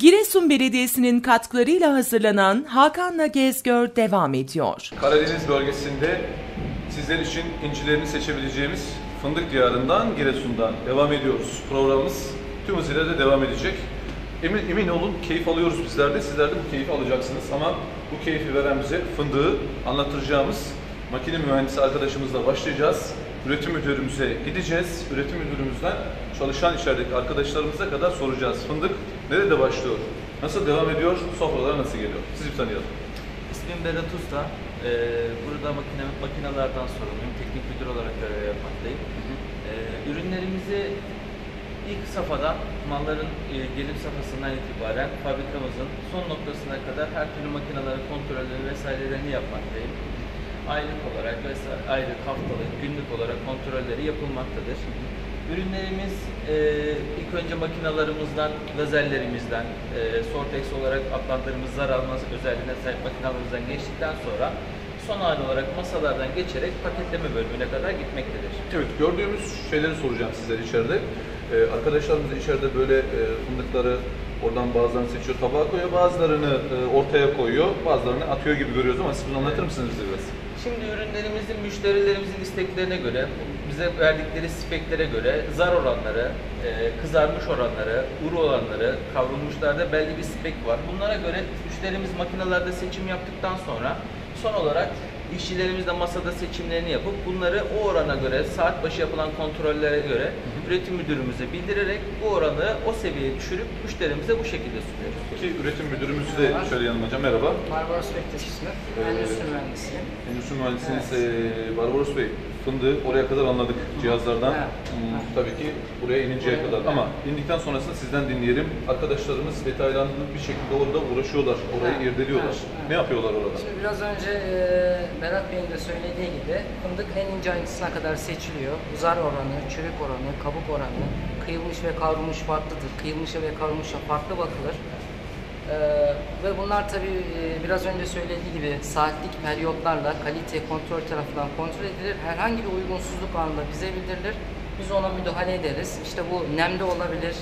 Giresun Belediyesi'nin katkılarıyla hazırlanan Hakan'la Gezgör devam ediyor. Karadeniz bölgesinde sizler için incilerini seçebileceğimiz fındık diyarından Giresun'dan devam ediyoruz. Programımız tüm hızıyla da devam edecek. Emin, emin olun keyif alıyoruz bizler de. Sizler de bu keyfi alacaksınız ama bu keyfi veren bize fındığı anlatacağımız makine mühendisi arkadaşımızla başlayacağız. Üretim müdürümüze gideceğiz. Üretim müdürümüzden çalışan içerideki arkadaşlarımıza kadar soracağız. Fındık nerede başlıyor? Nasıl devam ediyor? Sofralara nasıl geliyor? Sizi bir tanıyalım. İsmim Berat Usta. Ee, burada makine, makinelerden sorumluyum. Teknik müdür olarak görev yapmaktayım. Ee, ürünlerimizi ilk safhada malların e, gelim safhasından itibaren fabrikamızın son noktasına kadar her türlü makinelerin kontrolleri vesairelerini yapmaktayım. Aylık olarak vesaire, aylık, haftalık, günlük olarak kontrolleri yapılmaktadır. Ürünlerimiz e, ilk önce makinalarımızdan, lazellerimizden, e, Sortex olarak adlandırdığımız zar almaz özelliğine sahip makinalarımızdan geçtikten sonra son hali olarak masalardan geçerek paketleme bölümüne kadar gitmektedir. Evet, gördüğümüz şeyleri soracağım sizlere içeride. Ee, arkadaşlarımız içeride böyle e, fındıkları oradan bazılarını seçiyor, tabağa koyuyor, bazılarını e, ortaya koyuyor, bazılarını atıyor gibi görüyoruz ama siz bunu anlatır mısınız bize biraz? Şimdi ürünlerimizin müşterilerimizin isteklerine göre, bize verdikleri speklere göre zar oranları, e, kızarmış oranları, uru oranları, kavrulmuşlarda belli bir spek var. Bunlara göre müşterimiz makinelerde seçim yaptıktan sonra son olarak işçilerimiz de masada seçimlerini yapıp bunları o orana göre, saat başı yapılan kontrollere göre üretim müdürümüze bildirerek bu oranı o seviyeye düşürüp müşterimize bu şekilde sunuyoruz. Peki üretim müdürümüzü de şöyle yanıma Merhaba. Barbaros Bektaş ismi. Endüstri mühendisiyim. Endüstri mühendisiniz e, Barbaros Bey. Fındığı oraya kadar anladık cihazlardan. Evet. Hmm, tabii ki buraya ininceye kadar. Ama indikten sonrasında sizden dinleyelim. Arkadaşlarımız detaylandırılmış bir şekilde orada uğraşıyorlar. Orayı Evet. irdeliyorlar. Evet. Ne yapıyorlar orada? Şimdi biraz önce e, Berat Bey'in de söylediği gibi fındık en ince ayrıntısına kadar seçiliyor. Zar oranı, çürük oranı, kabuk oranı, kıyılmış ve kavrulmuş farklıdır. Kıyılmışa ve kavrulmuşa farklı bakılır. E, ve bunlar tabii e, biraz önce söylediği gibi saatlik periyotlarla kalite kontrol tarafından kontrol edilir. Herhangi bir uygunsuzluk anında bize bildirilir. Biz ona müdahale ederiz. İşte bu nemde olabilir,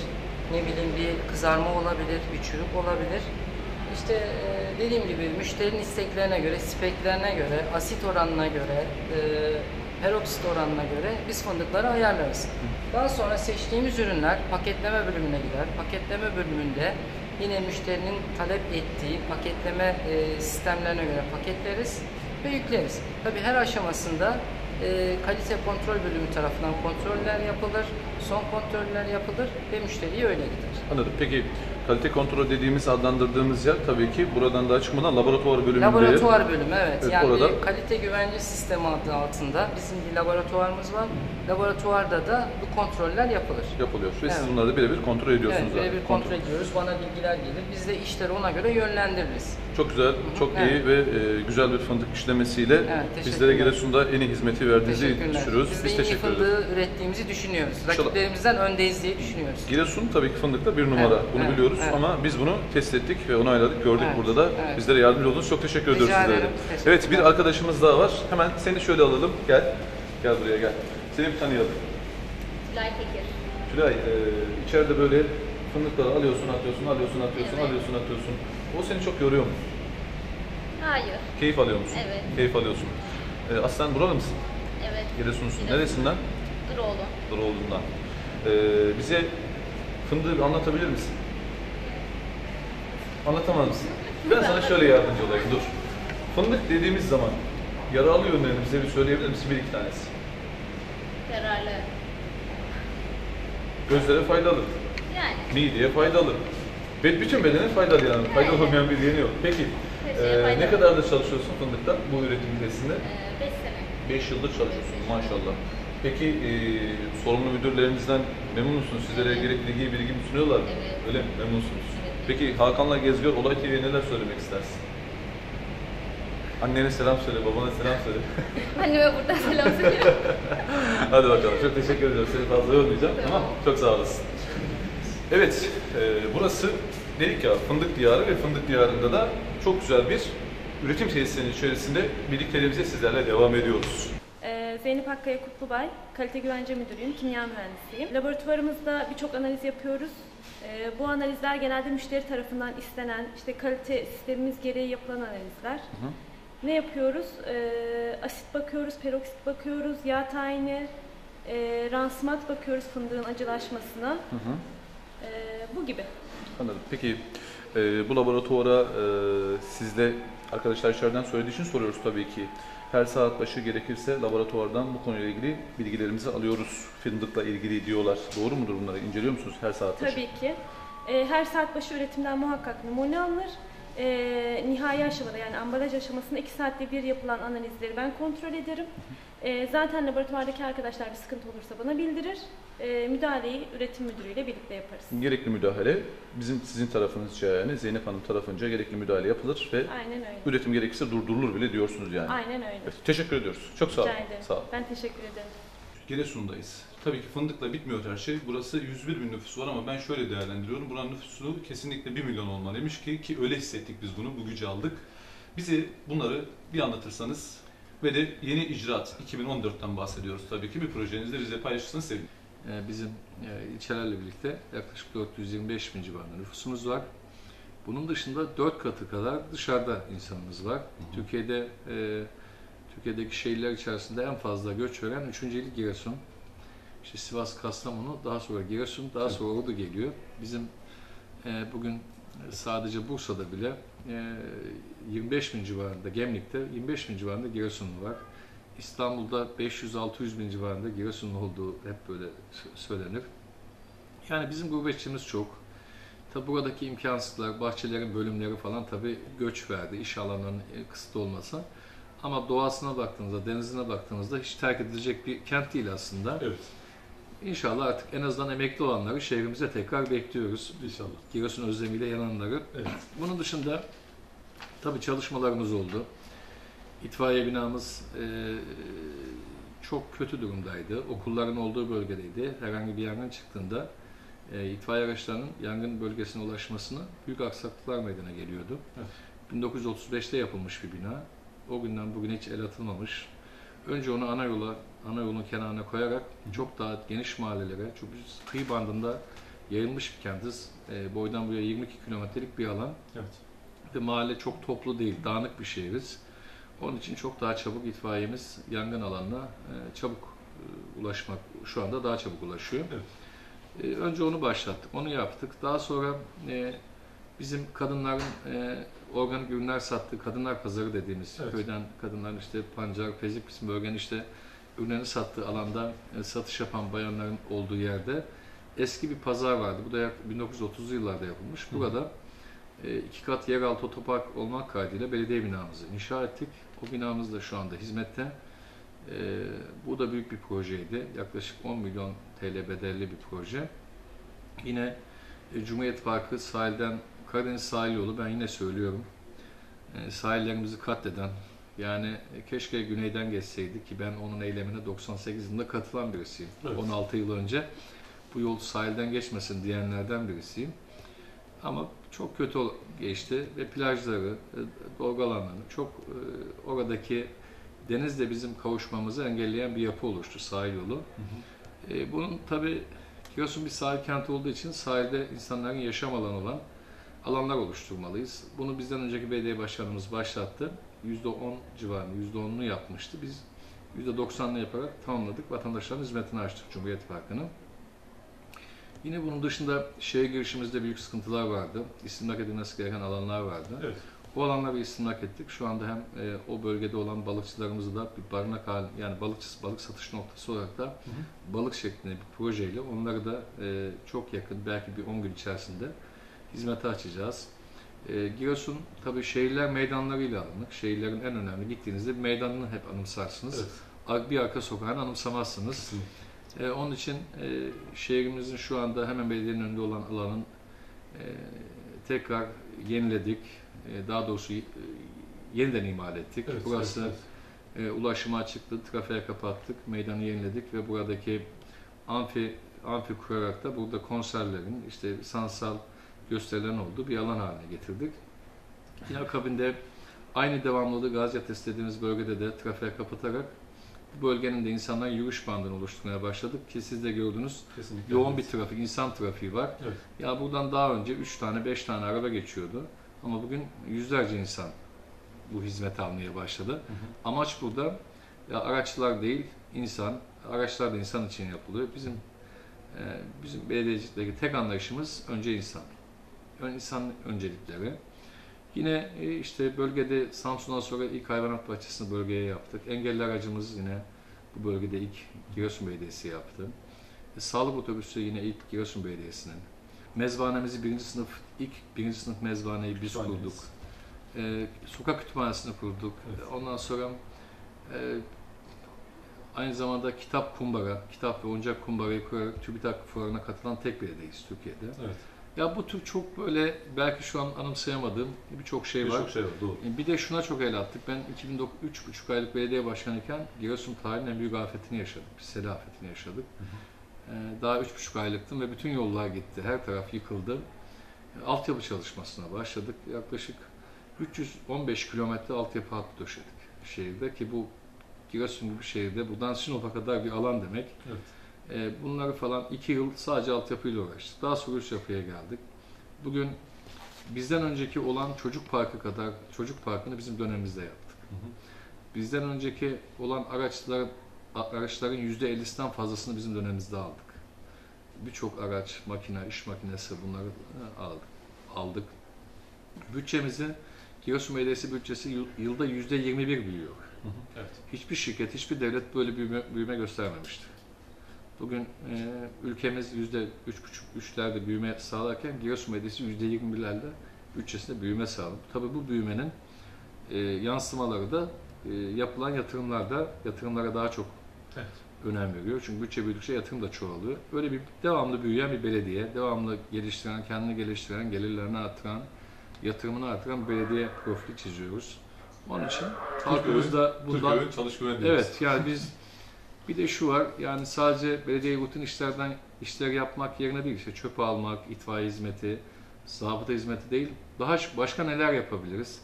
ne bileyim bir kızarma olabilir, bir çürük olabilir. İşte e, dediğim gibi müşterinin isteklerine göre, speklerine göre, asit oranına göre, e, peroksit oranına göre biz fındıkları ayarlarız. Daha sonra seçtiğimiz ürünler paketleme bölümüne gider. Paketleme bölümünde yine müşterinin talep ettiği paketleme e, sistemlerine göre paketleriz ve yükleriz. Tabii her aşamasında e, kalite kontrol bölümü tarafından kontroller yapılır, son kontroller yapılır ve müşteriye öyle gider. Anladım. Peki kalite kontrol dediğimiz, adlandırdığımız yer tabii ki buradan daha çıkmadan laboratuvar bölümünde. Laboratuvar bölümü evet. Evet, yani orada- kalite güvence sistemi adı altında bizim bir laboratuvarımız var. Laboratuvarda da bu kontroller yapılır. yapılıyor. Ve siz Evet. bunları da birebir kontrol ediyorsunuz Evet, birebir kontrol ediyoruz. Bana bilgiler gelir. Biz de işleri ona göre yönlendiririz. Çok güzel, çok Evet. iyi ve e, güzel bir fındık işlemesiyle Evet, bizlere. Giresun'da en iyi hizmeti verdiğinizi düşünüyoruz. Biz de Biz en iyi teşekkür ederiz. fındığı ürettiğimizi düşünüyoruz. Rakiplerimizden öndeyiz diye düşünüyoruz. Giresun tabii ki fındıkta bir numara. Evet, Bunu evet, biliyoruz evet. ama biz bunu test ettik ve onayladık, gördük Evet, burada da. evet. Bizlere yardımcı oldunuz. Çok teşekkür Rica ediyoruz sizlere. ederim. Teşekkürler. Evet, bir arkadaşımız daha var. Hemen seni şöyle alalım. Gel. Gel buraya gel. Seni bir tanıyalım. Tülay Tekir. Tülay, e, içeride böyle fındıkları alıyorsun, atıyorsun, alıyorsun, atıyorsun, Evet. alıyorsun, atıyorsun. O seni çok yoruyor mu? Hayır. Keyif alıyor musun? Evet. Keyif alıyorsun. E, aslen buralı mısın? Evet. Giresunlusun. Giresun. Neresinden? Duroğlu. Doğduğundan. Ee, bize fındığı bir anlatabilir misin? Anlatamaz mısın? Ben sana şöyle yardımcı olayım, dur. Fındık dediğimiz zaman yararlı yönlerini bize bir söyleyebilir misin? Bir iki tanesi. Yararlı. Gözlere faydalı, Yani. mideye faydalı. Bütün bedene faydalı yani. Faydalı Evet. olmayan bir yeni yok. Peki, Her şeye ee, ne faydalı. kadardır çalışıyorsun fındıkta bu üretim tesisinde? 5 sene. 5 yıldır çalışıyorsun Evet, beş maşallah. Peki e, sorumlu müdürlerinizden memnun musunuz? Sizlere Evet. gerekli bilgiyi bilgi mi sunuyorlar mı? Evet. Öyle mi? Memnunsunuz. Evet. Peki Hakan'la Gezgör Olay TV'ye neler söylemek istersin? Annene selam söyle, babana selam söyle. Anneme buradan selam söylüyorum. Hadi bakalım. Çok teşekkür ediyorum. Seni fazla yormayacağım. Tamam. Tamam. Çok sağ olasın. Evet, e, burası dedik ya fındık diyarı ve fındık diyarında da çok güzel bir üretim tesisinin içerisinde birliklerimize sizlerle devam ediyoruz. Ee, Zeynep Hakkaya Kutlubay, Kalite Güvence Müdürüyüm, kimya mühendisiyim. Laboratuvarımızda birçok analiz yapıyoruz. Ee, Bu analizler genelde müşteri tarafından istenen, işte kalite sistemimiz gereği yapılan analizler. Ne yapıyoruz? Ee, asit bakıyoruz, peroksit bakıyoruz, yağ tayini, ransimat bakıyoruz fındığın acılaşmasına. Ee, bu gibi. Anladım. Peki e, bu laboratuvara e, sizde arkadaşlar içeriden söylediği için soruyoruz tabii ki. Her saat başı gerekirse laboratuvardan bu konuyla ilgili bilgilerimizi alıyoruz. Fındıkla ilgili diyorlar. Doğru mudur bunları? İnceliyor musunuz her saat başı? Tabii ki. Ee, her saat başı üretimden muhakkak numune alınır. Ee, nihai aşamada yani ambalaj aşamasında 2 saatte bir yapılan analizleri ben kontrol ederim. Ee, zaten laboratuvardaki arkadaşlar bir sıkıntı olursa bana bildirir. Ee, müdahaleyi üretim müdürüyle birlikte yaparız. Gerekli müdahale bizim sizin tarafınızca yani Zeynep Hanım tarafınca gerekli müdahale yapılır ve Aynen öyle. üretim gerekirse durdurulur bile diyorsunuz yani. Aynen öyle. Evet, teşekkür ediyoruz. Çok sağ olun. Rica ederim. Sağ olun. Ben teşekkür ederim. Giresun'dayız. Tabii ki fındıkla bitmiyor her şey. Burası 101 bin nüfusu var ama ben şöyle değerlendiriyorum. Buranın nüfusu kesinlikle 1 milyon olmalıymış ki ki öyle hissettik biz bunu, bu gücü aldık. Bize bunları bir anlatırsanız ve de yeni icraat 2014'ten bahsediyoruz tabii ki bir projenizde bize paylaşırsanız sevinirim. Ee, Bizim e, ilçelerle birlikte yaklaşık 425 bin civarında nüfusumuz var. Bunun dışında 4 katı kadar dışarıda insanımız var. Türkiye'de e, Türkiye'deki şehirler içerisinde en fazla göç veren 3. il Giresun. İşte Sivas, Kastamonu, daha sonra Giresun, daha sonra Ordu geliyor. Bizim e, bugün sadece Bursa'da bile e, 25 bin civarında, Gemlik'te 25 bin civarında Giresunlu var. İstanbul'da 500-600 bin civarında Giresunlu olduğu hep böyle sö- söylenir. Yani bizim gurbetçimiz çok. Tabi buradaki imkansızlıklar, bahçelerin bölümleri falan tabi göç verdi, iş alanlarının e, kısıtlı olmasa. Ama doğasına baktığınızda, denizine baktığınızda hiç terk edilecek bir kent değil aslında. Evet, İnşallah artık en azından emekli olanları şehrimize tekrar bekliyoruz. inşallah. Giresun özlemiyle yananları. Evet. Bunun dışında tabii çalışmalarımız oldu. İtfaiye binamız e, çok kötü durumdaydı. Okulların olduğu bölgedeydi. Herhangi bir yangın çıktığında e, itfaiye araçlarının yangın bölgesine ulaşmasına büyük aksaklıklar meydana geliyordu. Evet. 1935'te yapılmış bir bina. O günden bugüne hiç el atılmamış. Önce onu ana yola, ana yolun kenarına koyarak çok daha geniş mahallelere, çok kıyı bandında yayılmış bir kentiz. E, boydan boya 22 kilometrelik bir alan Evet. ve mahalle çok toplu değil, dağınık bir şehiriz. Onun için çok daha çabuk itfaiyemiz yangın alanına e, çabuk e, ulaşmak, şu anda daha çabuk ulaşıyor. Evet. E, önce onu başlattık, onu yaptık. Daha sonra e, bizim kadınların e, organik ürünler sattığı kadınlar pazarı dediğimiz Evet. köyden kadınların işte pancar, pezik kısmı bölgenin işte ürünlerini sattığı alanda e, satış yapan bayanların olduğu yerde eski bir pazar vardı. Bu da yak- 1930'lu yıllarda yapılmış. Burada e, iki kat yeraltı otopark olmak kaydıyla belediye binamızı inşa ettik. O binamız da şu anda hizmette. E, bu da büyük bir projeydi. Yaklaşık 10 milyon TL bedelli bir proje. Yine e, Cumhuriyet Parkı sahilden Karadeniz sahil yolu ben yine söylüyorum. E, sahillerimizi katleden yani e, keşke güneyden geçseydik ki ben onun eylemine 98 yılında katılan birisiyim. Evet. 16 yıl önce bu yol sahilden geçmesin diyenlerden birisiyim. Ama çok kötü geçti ve plajları, e, dolgu alanlarını çok e, oradaki denizle bizim kavuşmamızı engelleyen bir yapı oluştu sahil yolu. E, bunun tabi Giresun bir sahil kenti olduğu için sahilde insanların yaşam alanı olan alanlar oluşturmalıyız. Bunu bizden önceki belediye başkanımız başlattı. %10 civarında, %10'unu yapmıştı. Biz %90'ını yaparak tamamladık. Vatandaşların hizmetine açtık Cumhuriyet Parkı'nı. Yine bunun dışında şehir girişimizde büyük sıkıntılar vardı. İstimlak edilmesi gereken alanlar vardı. Evet. O alanları istimlak ettik. Şu anda hem e, o bölgede olan balıkçılarımızı da bir barınak hali, yani balıkçı, balık satış noktası olarak da balık şeklinde bir projeyle onları da e, çok yakın, belki bir 10 gün içerisinde hizmete açacağız. E, Giresun tabii şehirler meydanlarıyla alınık. Şehirlerin en önemli gittiğinizde meydanını hep anımsarsınız. Evet. Bir arka sokağını anımsamazsınız. E, onun için e, şehrimizin şu anda hemen belediyenin önünde olan alanın e, tekrar yeniledik. E, daha doğrusu e, yeniden imal ettik. Evet, Burası evet, e, ulaşıma açıktı, trafiğe kapattık, meydanı yeniledik ve buradaki amfi amfi kurarak da burada konserlerin, işte sanatsal gösterilerin olduğu bir alan haline getirdik. Yine akabinde aynı devamlılığı Gaziantep istediğimiz bölgede de trafiğe kapatarak bu bölgenin de insanlar yürüyüş bandını oluşturmaya başladık ki siz de gördünüz Kesinlikle. yoğun bir trafik, insan trafiği var. Evet. Ya buradan daha önce 3 tane 5 tane araba geçiyordu ama bugün yüzlerce insan bu hizmet almaya başladı. Amaç burada ya araçlar değil insan, araçlar da insan için yapılıyor. Bizim e, bizim belediyecilikteki tek anlayışımız önce insan. İnsan öncelikleri. Yine e, işte bölgede Samsun'dan sonra ilk hayvanat bahçesini bölgeye yaptık. Engelli aracımız yine bu bölgede ilk Giresun Belediyesi yaptı. E, sağlık otobüsü yine ilk Giresun Belediyesi'nin. Mezbanemizi birinci sınıf, ilk birinci sınıf mezbaneyi biz kurduk. E, sokak kütüphanesini kurduk. Evet. Ondan sonra e, aynı zamanda kitap kumbara, kitap ve oyuncak kumbarayı kurarak TÜBİTAK fuarına katılan tek belediyeyiz Türkiye'de. Evet. Ya bu tür çok böyle belki şu an anımsayamadığım birçok şey var. Birçok şey var. Doğru. Bir de şuna çok el attık. Ben 2009 3,5 aylık belediye başkanıyken Giresun tarihinin en büyük afetini yaşadık. Bir sel afetini yaşadık. Ee, Daha 3,5 aylıktım ve bütün yollar gitti. Her taraf yıkıldı. Ee, Altyapı çalışmasına başladık. Yaklaşık 315 kilometre altyapı hattı döşedik şehirde ki bu Giresun gibi bir şehirde buradan Sinop'a kadar bir alan demek. Evet. Ee, Bunları falan iki yıl sadece altyapıyla uğraştık. Daha sonra üst yapıya geldik. Bugün bizden önceki olan çocuk parkı kadar çocuk parkını bizim dönemimizde yaptık. Hı hı. Bizden önceki olan araçlar araçların yüzde 50'sinden fazlasını bizim dönemimizde aldık. Birçok araç, makine, iş makinesi bunları e, aldık. aldık. Bütçemizi Giresun Belediyesi bütçesi yıl- yılda yüzde 21 büyüyor. Hı hı. Evet. Hiçbir şirket, hiçbir devlet böyle büyüme, büyüme göstermemişti. Bugün e, ülkemiz yüzde üç buçuk, üçlerde büyüme sağlarken Giresun Belediyesi yüzde yirmi birlerde bütçesinde büyüme sağladı. Tabii bu büyümenin e, yansımaları da e, yapılan yatırımlarda, yatırımlara daha çok Evet. önem veriyor. Çünkü bütçe büyüdükçe yatırım da çoğalıyor. Böyle bir devamlı büyüyen bir belediye, devamlı geliştiren, kendini geliştiren, gelirlerini artıran, yatırımını artıran belediye profili çiziyoruz. Onun için halkımız da bundan Türkiye'nin çalış güven diyoruz. Evet yani biz bir de şu var yani sadece belediye rutin işlerden işler yapmak yerine değil işte çöp almak, itfaiye hizmeti, zabıta hizmeti değil daha başka neler yapabiliriz?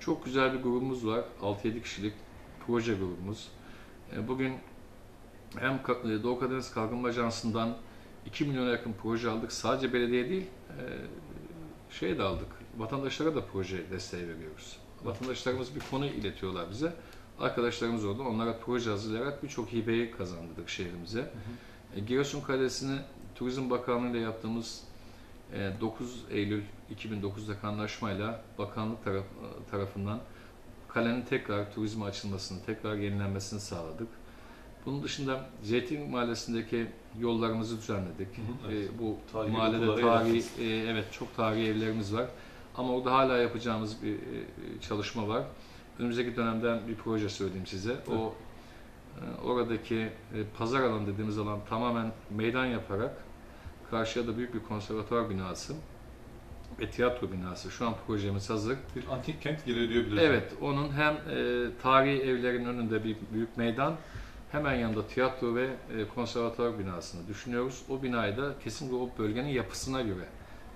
Çok güzel bir grubumuz var 6-7 kişilik proje grubumuz. E, Bugün hem e, Doğu Karadeniz Kalkınma Ajansı'ndan 2 milyona yakın proje aldık. Sadece belediye değil, şey de aldık. Vatandaşlara da proje desteği veriyoruz. Vatandaşlarımız bir konu iletiyorlar bize. Arkadaşlarımız orada onlara proje hazırlayarak birçok hibeyi kazandırdık şehrimize. E, Giresun Kalesi'ni Turizm Bakanlığı ile yaptığımız e, 9 Eylül 2009'daki anlaşmayla bakanlık taraf, tarafından kalenin tekrar turizme açılmasını, tekrar yenilenmesini sağladık. Bunun dışında Zeytin Mahallesi'ndeki yollarımızı düzenledik. Hı hı, evet. E, bu Tarihi mahallede tarihi, e, evet çok tarihi evlerimiz var. Ama orada hala yapacağımız bir e, çalışma var. Önümüzdeki dönemden bir proje söyleyeyim size. O e, oradaki e, pazar alanı dediğimiz alan tamamen meydan yaparak karşıya da büyük bir konservatuvar binası ve tiyatro binası. Şu an projemiz hazır. Bir antik kent geliyor diyebiliriz. Evet, onun hem e, tarihi evlerin önünde bir büyük meydan, hemen yanında tiyatro ve e, konservatuvar binasını düşünüyoruz. O binayı da kesinlikle o bölgenin yapısına göre,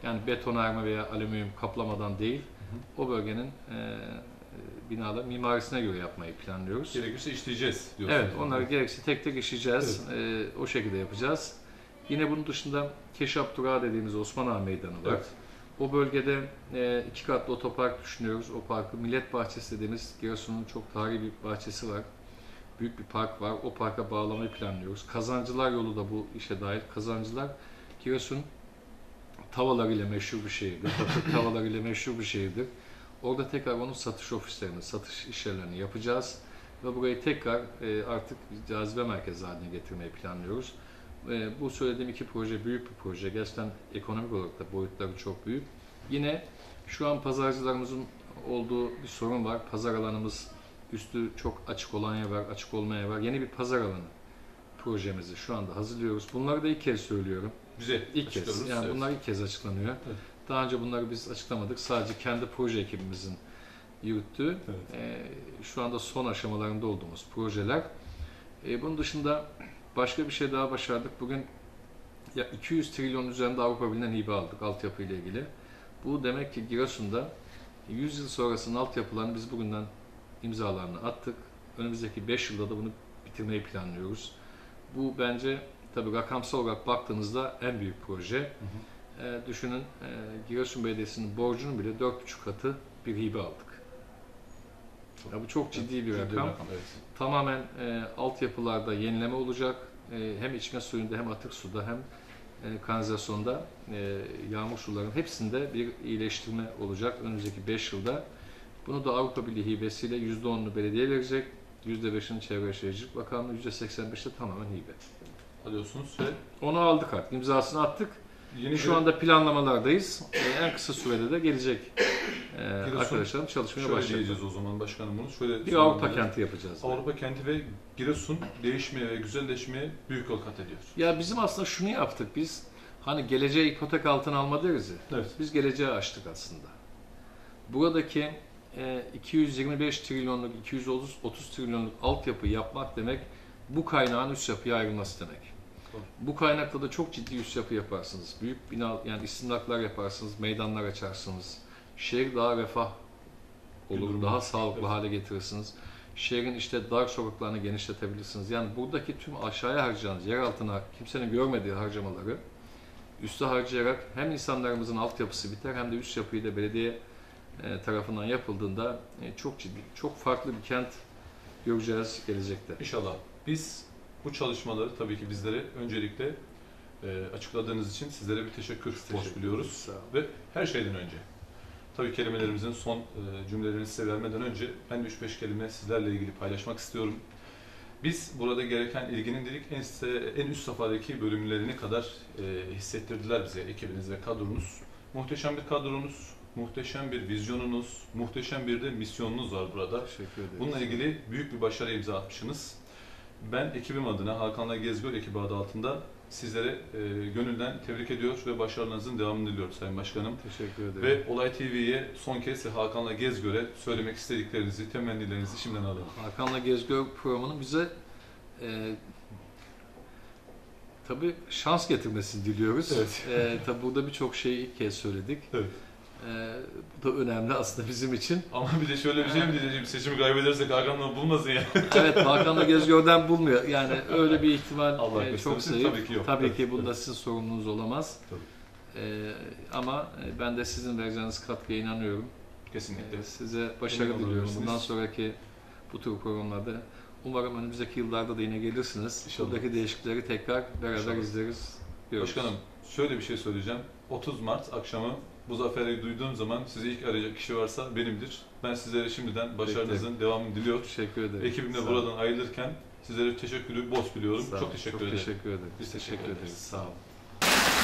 yani betonarme veya alüminyum kaplamadan değil, o bölgenin e, binalar mimarisine göre yapmayı planlıyoruz. Gerekirse işleyeceğiz diyorsunuz. Evet, onları gerekirse tek tek işleyeceğiz. E, o şekilde yapacağız. Yine bunun dışında Keşap Durağı dediğimiz Osman Ağa Meydanı var. Evet. O bölgede e, iki katlı otopark düşünüyoruz. O parkı Millet Bahçesi dediğimiz Giresun'un çok tarihi bir bahçesi var. Büyük bir park var. O parka bağlamayı planlıyoruz. Kazancılar yolu da bu işe dahil. Kazancılar Giresun tavalarıyla meşhur bir şehirdir. Batık tavalarıyla meşhur bir şehirdir. Orada tekrar onun satış ofislerini, satış işyerlerini yapacağız. Ve burayı tekrar e, artık cazibe merkezi haline getirmeyi planlıyoruz. E, bu söylediğim iki proje büyük bir proje. Gerçekten ekonomik olarak da boyutları çok büyük. Yine şu an pazarcılarımızın olduğu bir sorun var. Pazar alanımız üstü çok açık olan yer var, açık olmayan yer var. Yeni bir pazar alanı projemizi şu anda hazırlıyoruz. Bunları da ilk kez söylüyorum. Bize İlk kez. Yani Evet. bunlar ilk kez açıklanıyor. Evet. Daha önce bunları biz açıklamadık. Sadece kendi proje ekibimizin yürüttüğü, Evet. e, şu anda son aşamalarında olduğumuz projeler. E, bunun dışında başka bir şey daha başardık. Bugün ya 200 trilyon üzerinde Avrupa Birliği'nden hibe aldık altyapı ile ilgili. Bu demek ki Giresun'da 100 yıl sonrasının altyapılarını biz bugünden imzalarını attık. Önümüzdeki 5 yılda da bunu bitirmeyi planlıyoruz. Bu bence tabii rakamsal olarak baktığınızda en büyük proje. E, düşünün e, Giresun Belediyesi'nin borcunun bile 4,5 katı bir hibe aldık. Ya bu çok ciddi bir Ciddi rakam. evet. Tamamen e, altyapılarda yenileme olacak. E, hem içme suyunda hem atık suda hem e, kanalizasyonda e, yağmur sularının hepsinde bir iyileştirme olacak önümüzdeki 5 yılda. Bunu da Avrupa Birliği hibesiyle %10'unu belediye verecek. %5'ini Çevre Şehircilik Bakanlığı, %85'i tamamen hibe. Alıyorsunuz ve Onu aldık artık, imzasını attık. yeni Şu anda planlamalardayız. E, en kısa sürede de gelecek e, Giresun, arkadaşlarım çalışmaya şöyle başlayacak. diyeceğiz o zaman başkanım bunu. Şöyle Bir Avrupa kenti yapacağız. Avrupa kenti ve Giresun değişmeye ve güzelleşmeye büyük yol kat ediyor. Ya bizim aslında şunu yaptık biz. Hani geleceğe ipotek altına alma deriz ya. Evet. Biz geleceği açtık aslında. Buradaki e, 225 trilyonluk, 230 30 trilyonluk altyapı yapmak demek bu kaynağın üst yapıya ayrılması demek. Bu kaynakla da çok ciddi üst yapı yaparsınız. Büyük bina yani istimlaklar yaparsınız, meydanlar açarsınız. Şehir daha refah olur, daha sağlıklı hale getirirsiniz. Şehrin işte dar sokaklarını genişletebilirsiniz. Yani buradaki tüm aşağıya harcayacağınız, yer altına kimsenin görmediği harcamaları üste harcayarak hem insanlarımızın altyapısı biter hem de üst yapıyı da belediye e, tarafından yapıldığında e, çok ciddi, çok farklı bir kent göreceğiz gelecekte. İnşallah. Biz bu çalışmaları tabii ki bizlere öncelikle e, açıkladığınız için sizlere bir teşekkür, borç biliyoruz. Ve her şeyden önce, tabii kelimelerimizin son e, cümlelerini size vermeden önce ben de 3-5 kelime sizlerle ilgili paylaşmak istiyorum. Biz burada gereken ilginin dedik en, en üst safhadaki bölümlerini kadar e, hissettirdiler bize ekibiniz ve kadronuz. Muhteşem bir kadronuz, muhteşem bir vizyonunuz, muhteşem bir de misyonunuz var burada. Teşekkür ederiz. Bununla ilgili büyük bir başarı imza atmışsınız. Ben ekibim adına, Hakan'la Gezgör ekibi adı altında sizlere e, gönülden tebrik ediyor ve başarılarınızın devamını diliyorum Sayın Başkanım. Teşekkür ederim. Ve Olay TV'ye son kez Hakan'la Gezgör'e söylemek istediklerinizi, temennilerinizi şimdiden alalım. Hakan'la Gezgör programının bize e, tabii şans getirmesini diliyoruz. Evet. E, tabii burada birçok şeyi ilk kez söyledik. Evet. E, bu da önemli aslında bizim için. Ama bir de şöyle bir şey mi diyeceğim, seçimi kaybedersek Hakan'la bulmasın ya. Evet Hakan'la Gezgör'den bulmuyor. Yani öyle bir ihtimal Allah e, çok zayıf. tabii ki yok. Tabii ki bunda sizin sorumluluğunuz olamaz. Tabii. E, ama e, ben de sizin vereceğiniz katkıya inanıyorum. Kesinlikle. E, size başarı Emin diliyorum. Bundan sonraki bu tür programlarda umarım önümüzdeki yıllarda da yine gelirsiniz. İnşallah. Buradaki değişiklikleri tekrar beraber İnşallah. izleriz. görürüz. Başkanım şöyle bir şey söyleyeceğim. 30 Mart akşamı bu zaferi duyduğum zaman sizi ilk arayacak kişi varsa benimdir. Ben sizlere şimdiden başarınızın devamını diliyor. Teşekkür ederim. Ekibimle buradan ayrılırken sizlere teşekkürü borç biliyorum. Sağ Çok teşekkür Çok ederim. teşekkür ederim. Biz teşekkür teşekkür ederiz. ederiz. Sağ olun.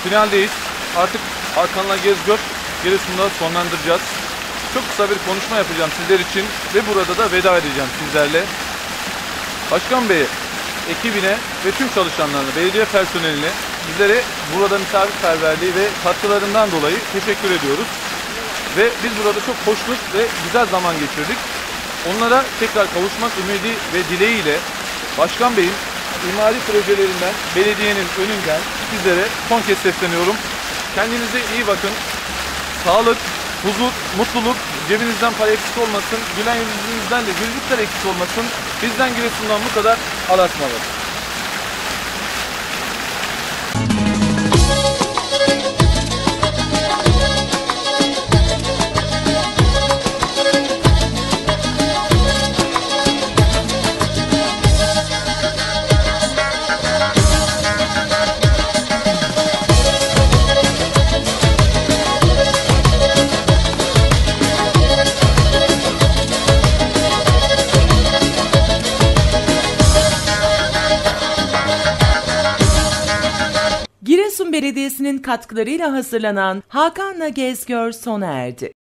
Finaldeyiz. Artık Hakan'la Gezgör Giresun'da sonlandıracağız. Çok kısa bir konuşma yapacağım sizler için ve burada da veda edeceğim sizlerle. Başkan Bey, ekibine ve tüm çalışanlarına, belediye personeline bizlere burada misafirperverliği ve katkılarından dolayı teşekkür ediyoruz. Ve biz burada çok hoşnut ve güzel zaman geçirdik. Onlara tekrar kavuşmak ümidi ve dileğiyle Başkan Bey'in imari projelerinden, belediyenin önünden sizlere son kez sesleniyorum. Kendinize iyi bakın. Sağlık, huzur, mutluluk, cebinizden para eksik olmasın, gülen yüzünüzden de gülücükler eksik olmasın. Bizden Giresun'dan bu kadar. Allah'a katkılarıyla hazırlanan Hakan'la Gezgör sona erdi.